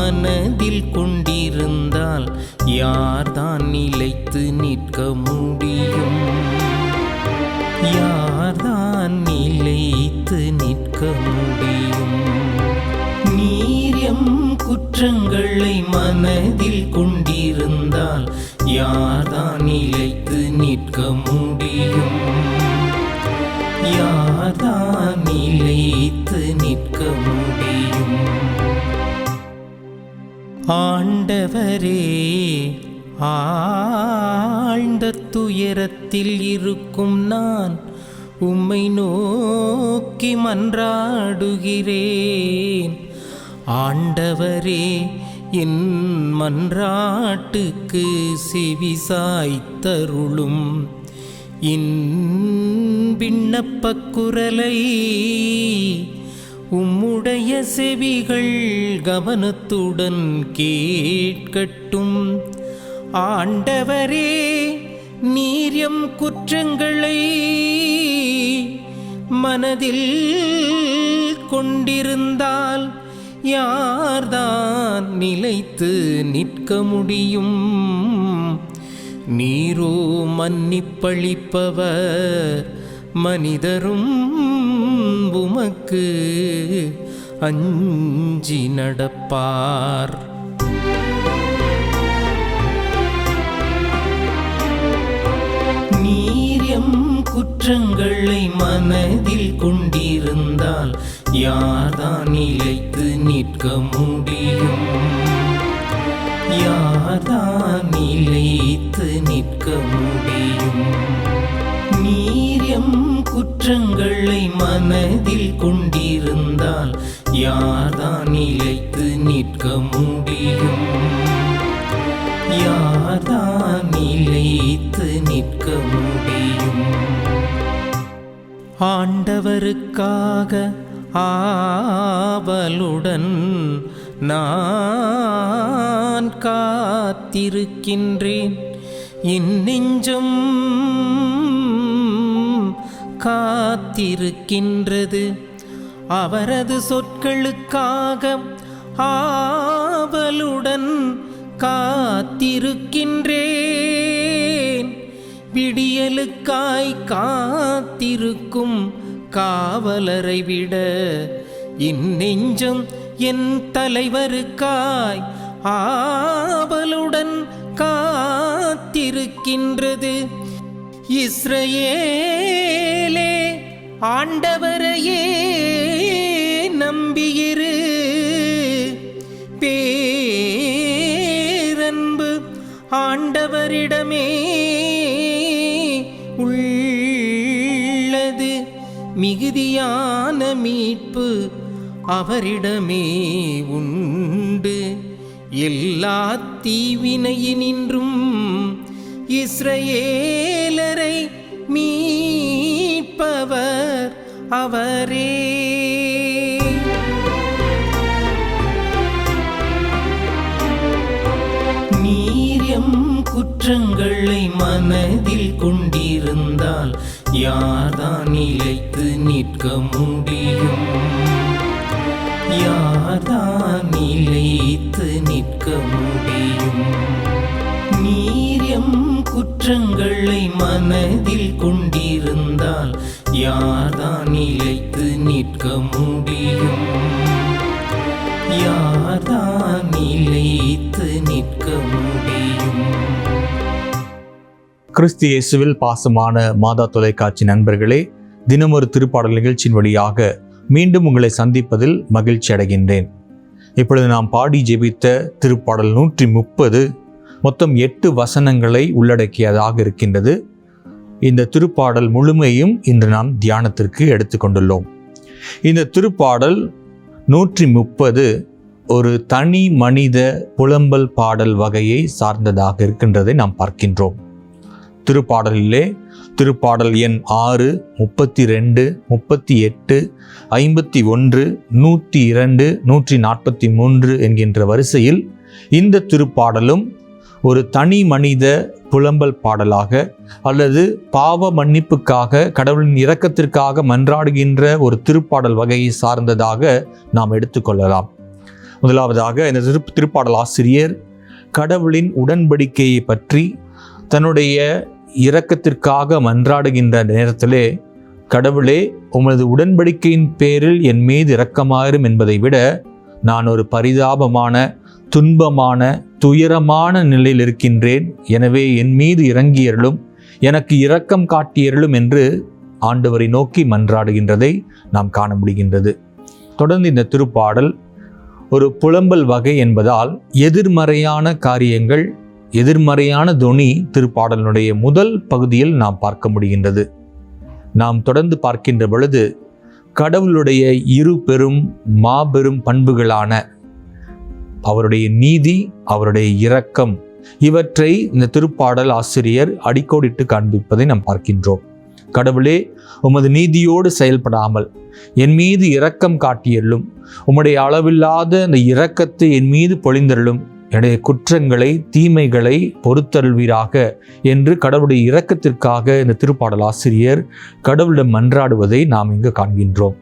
மனதில் கொண்டிருந்தால் யார்தான் நிலைத்து நிற்க முடியும்? யார்தான் நிலைத்து நிற்க முடியும்? நீரியம் குற்றங்களை மனதில் கொண்டிருந்தால் யார்தான் நிலைத்து நிற்க முடியும்? யார்தான் நிலைத்து நிற்க முடியும்? ஆண்டவரே ஆழ்ந்த துயரத்தில் இருக்கும் நான் உம்மை நோக்கி மன்றாடுகிறேன். ஆண்டவரே என் மன்றாட்டுக்கு செவிசாய்த்தருளும். என் விண்ணப்பக் குரலை உம்முடைய செவிகள் கவனத்துடன் கேட்கட்டும். ஆண்டவரே நீரியம் குற்றங்களை மனதில் கொண்டிருந்தால் யார்தான் நிலைத்து நிற்க முடியும்? நீரோ மன்னிப்பளிப்பவர் மனிதரும் உமக்கு அஞ்சி நடப்பார். நீரியம் குற்றங்களை மனதில் கொண்டிருந்தால் யார்தான் நிலைத்து நிற்க முடியும்? யார்தான் நிலைத்து நிற்க முடியும்? நீரியம் குற்றங்களை மனதில் கொண்டிருந்தால் யார்தான் நிலைத்து நிற்க முடியும்? யார்தான் நிலைத்து நிற்க முடியும்? ஆண்டவருக்காக ஆவலுடன் நான் காத்திருக்கின்றேன். என் நெஞ்சம் காத்திருக்கின்றது. அவரது சொற்களுக்காக ஆவலுடன் காத்திருக்கின்றேன். விடியலுக்காய் காத்திருக்கும் காவலரை விட இந்நெஞ்சம் என் தலைவருக்காய் ஆவலுடன் காத்திருக்கின்றது. இஸ்ரவேலே ஆண்டவரையே நம்பியிரு. பேரன்பு ஆண்டவரிடமே உள்ளது. மிகுதியான மீட்பு அவரிடமே உண்டு. எல்லா தீவினையினின்றும் இஸ்ரேலரை மீட்பவர் அவரே. நீரியம் குற்றங்களை மனதில் கொண்டிருந்தால் யார்தான் நிலைத்து நிற்க முடியும்? குற்றங்களை மனதில் கொண்டிருந்தால் யார்தான் நிலைத்து நிற்க முடியும்? யார்தான் நிலைத்து நிற்க முடியும்? கிறிஸ்து இயேசுவில் பாசமான மாதா தொலைக்காட்சி நண்பர்களே தினமொரு திருப்பாடல் நிகழ்ச்சியின் வழியாக மீண்டும் உங்களை சந்திப்பதில் மகிழ்ச்சி அடைகின்றேன். இப்பொழுது நாம் பாடி ஜெபித்த திருப்பாடல் நூற்றி முப்பது மொத்தம் எட்டு வசனங்களை உள்ளடக்கியதாக இருக்கின்றது. இந்த திருப்பாடல் முழுமையும் இன்று நாம் தியானத்திற்கு எடுத்துக்கொண்டுள்ளோம். இந்த திருப்பாடல் நூற்றி முப்பது ஒரு தனி மனித புலம்பல் பாடல் வகையை சார்ந்ததாக இருக்கின்றதை நாம் பார்க்கின்றோம். திருப்பாடலிலே திருப்பாடல் எண் ஆறு முப்பத்தி ரெண்டு முப்பத்தி எட்டு ஐம்பத்தி ஒன்று நூற்றி இரண்டு நூற்றி நாற்பத்தி மூன்று என்கின்ற வரிசையில் இந்த திருப்பாடலும் ஒரு தனி மனித புலம்பல் பாடலாக அல்லது பாவ மன்னிப்புக்காக கடவுளின் இரக்கத்திற்காக மன்றாடுகின்ற ஒரு திருப்பாடல் வகையை சார்ந்ததாக நாம் எடுத்துக்கொள்ளலாம் முதலாவதாக இந்த திரு திருப்பாடல் ஆசிரியர் கடவுளின் உடன்படிக்கையை பற்றி தன்னுடைய இரக்கத்திற்காக மன்றாடுகின்ற நேரத்திலே கடவுளே உமது உடன்படிக்கையின் பேரில் என் மீது இரக்கமாயிரும் என்பதை விட நான் ஒரு பரிதாபமான துன்பமான துயரமான நிலையில் இருக்கின்றேன். எனவே என் மீது இறங்கியருளும் எனக்கு இரக்கம் காட்டியருளும் என்று ஆண்டவரை நோக்கி மன்றாடுகின்றதை நாம் காண முடிகின்றது. தொடர்ந்து இந்த திருப்பாடல் ஒரு புலம்பல் வகை என்பதால் எதிர்மறையான காரியங்கள் எதிர்மறையான தொனி திருப்பாடலினுடைய முதல் பகுதியில் நாம் பார்க்க முடிகின்றது. நாம் தொடர்ந்து பார்க்கின்ற பொழுது கடவுளுடைய இரு பெரும் மாபெரும் பண்புகளான அவருடைய நீதி அவருடைய இரக்கம் இவற்றை இந்த திருப்பாடல் ஆசிரியர் அடிக்கோடிட்டு காண்பிப்பதை நாம் பார்க்கின்றோம். கடவுளே உமது நீதியோடு செயல்படாமல் என் மீது இரக்கம் காட்டியல்லும் உம்முடைய அளவில்லாத அந்த இரக்கத்தை என் மீது பொழிந்தருளும் என்னுடைய குற்றங்களை தீமைகளை பொறுத்தருள்வீராக என்று கடவுளுடைய இரக்கத்திற்காக இந்த திருப்பாடல் ஆசிரியர் கடவுளிடம் மன்றாடுவதை நாம் இங்கு காண்கின்றோம்.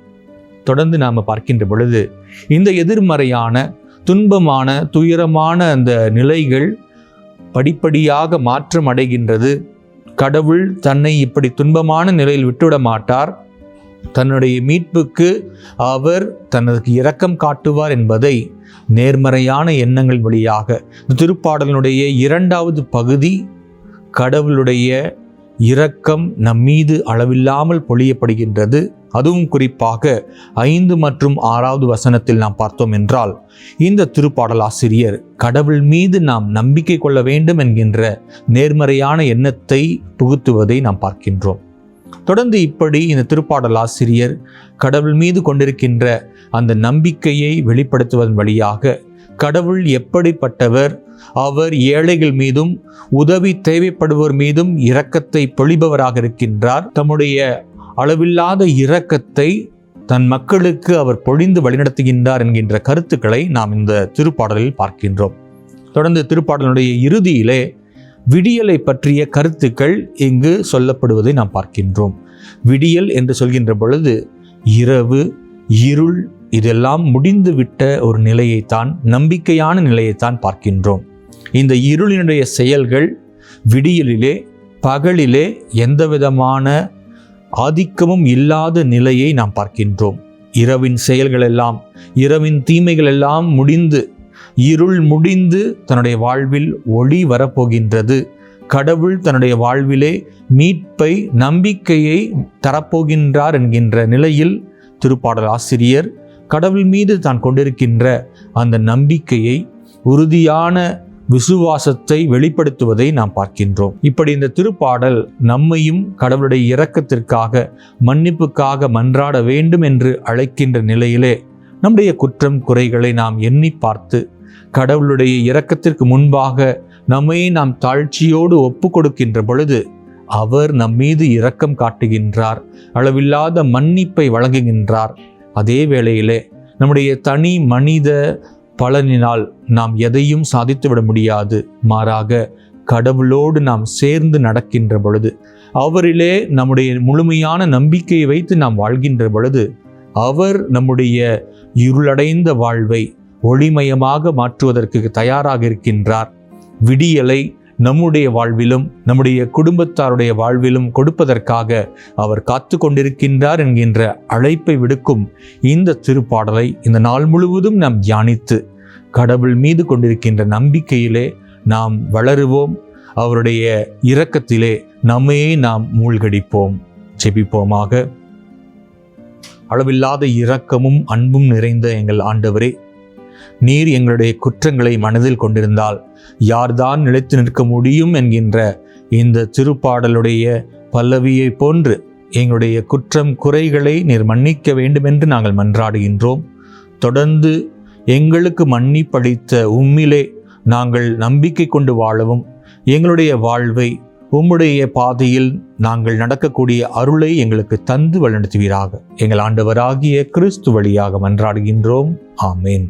தொடர்ந்து நாம் பார்க்கின்ற பொழுது இந்த எதிர்மறையான துன்பமான துயரமான அந்த நிலைகள் படிப்படியாக மாற்றம் அடைகின்றது. கடவுள் தன்னை இப்படி துன்பமான நிலையில் விட்டுவிட மாட்டார். தன்னுடைய மீட்புக்கு அவர் தனக்கு இரக்கம் காட்டுவார் என்பதை நேர்மறையான எண்ணங்கள் வழியாக இந்த திருப்பாடலினுடைய இரண்டாவது பகுதி கடவுளுடைய இரக்கம் நம் மீது அளவில்லாமல் பொழியப்படுகின்றது. அதுவும் குறிப்பாக ஐந்து மற்றும் ஆறாவது வசனத்தில் நாம் பார்த்தோம் என்றால் இந்த திருப்பாடல் ஆசிரியர் கடவுள் மீது நாம் நம்பிக்கை கொள்ள வேண்டும் என்கின்ற நேர்மறையான எண்ணத்தை புகுத்துவதை நாம் பார்க்கின்றோம். தொடர்ந்து இப்படி இந்த திருப்பாடல் ஆசிரியர் கடவுள் மீது கொண்டிருக்கின்ற அந்த நம்பிக்கையை வெளிப்படுத்துவதன் வழியாக கடவுள் எப்படிப்பட்டவர் அவர் ஏழைகள் மீதும் உதவி தேவைப்படுவோர் மீதும் இரக்கத்தை பொழிபவராக இருக்கின்றார். தம்முடைய அளவில்லாத இரக்கத்தை தன் மக்களுக்கு அவர் பொழிந்து வழிநடத்துகின்றார் என்கின்ற கருத்துக்களை நாம் இந்த திருப்பாடலில் பார்க்கின்றோம். தொடர்ந்து திருப்பாடலுடைய இறுதியிலே விடியலை பற்றிய கருத்துக்கள் இங்கு சொல்லப்படுவதை நாம் பார்க்கின்றோம். விடியல் என்று சொல்கின்ற பொழுது இரவு இருள் இதெல்லாம் முடிந்துவிட்ட ஒரு நிலையைத்தான் நம்பிக்கையான நிலையைத்தான் பார்க்கின்றோம். இந்த இருளினுடைய செயல்கள் விடியலிலே பகலிலே எந்தவிதமான ஆதிக்கமும் இல்லாத நிலையை நாம் பார்க்கின்றோம். இரவின் செயல்கள் எல்லாம் இரவின் தீமைகள் எல்லாம் முடிந்து இருள் முடிந்து தன்னுடைய வாழ்வில் ஒளி வரப்போகின்றது. கடவுள் தன்னுடைய வாழ்விலே மீட்பை நம்பிக்கையை தரப்போகின்றார் என்கின்ற நிலையில் திருப்பாடல் ஆசிரியர் கடவுள் மீது தான் கொண்டிருக்கின்ற அந்த நம்பிக்கையை உறுதியான விசுவாசத்தை வெளிப்படுத்துவதை நாம் பார்க்கின்றோம். இப்படி இந்த திருப்பாடல் நம்மையும் கடவுளுடைய இரக்கத்திற்காக மன்னிப்புக்காக மன்றாட வேண்டும் என்று அழைக்கின்ற நிலையிலே நம்முடைய குற்றம் குறைகளை நாம் எண்ணி பார்த்து கடவுளுடைய இரக்கத்திற்கு முன்பாக நம்மை நாம் தாழ்ச்சியோடு ஒப்பு கொடுக்கின்ற பொழுது அவர் நம்மீது இரக்கம் காட்டுகின்றார் அளவில்லாத மன்னிப்பை வழங்குகின்றார். அதே வேளையிலே நம்முடைய தனி மனித பலனினால் நாம் எதையும் சாதித்துவிட முடியாது. மாறாக கடவுளோடு நாம் சேர்ந்து நடக்கின்ற பொழுது அவரிலே நம்முடைய முழுமையான நம்பிக்கையை வைத்து நாம் வாழ்கின்ற பொழுது அவர் நம்முடைய இருளடைந்த வாழ்வை ஒளிமயமாக மாற்றுவதற்கு தயாராக இருக்கின்றார். விடியலை நம்முடைய வாழ்விலும் நம்முடைய குடும்பத்தாருடைய வாழ்விலும் கொடுப்பதற்காக அவர் காத்து கொண்டிருக்கின்றார் என்கின்ற அழைப்பை விடுக்கும் இந்த திருப்பாடலை இந்த நாள் முழுவதும் நாம் தியானித்து கடவுள் மீது கொண்டிருக்கின்ற நம்பிக்கையிலே நாம் வளருவோம். அவருடைய இரக்கத்திலே நம்மையே நாம் மூழ்கடிப்போம். செபிப்போமாக அளவில்லாத இரக்கமும் அன்பும் நிறைந்த எங்கள் ஆண்டவரே நீர் எங்களுடைய குற்றங்களை மனதில் கொண்டிருந்தால் யார்தான் நிலைத்து நிற்க முடியும் என்கின்ற இந்த திருப்பாடலுடைய பல்லவியை போன்று எங்களுடைய குற்றம் குறைகளை நீர் மன்னிக்க வேண்டும் என்று நாங்கள் மன்றாடுகின்றோம். தொடர்ந்து எங்களுக்கு மன்னிப்பளித்த உம்மிலே நாங்கள் நம்பிக்கை கொண்டு வாழவும் எங்களுடைய வாழ்வை உம்முடைய பாதையில் நாங்கள் நடக்கக்கூடிய அருளை எங்களுக்கு தந்து வழிநடத்துவீராக. எங்கள் ஆண்டவராகிய கிறிஸ்து வழியாக மன்றாடுகின்றோம். ஆமேன்.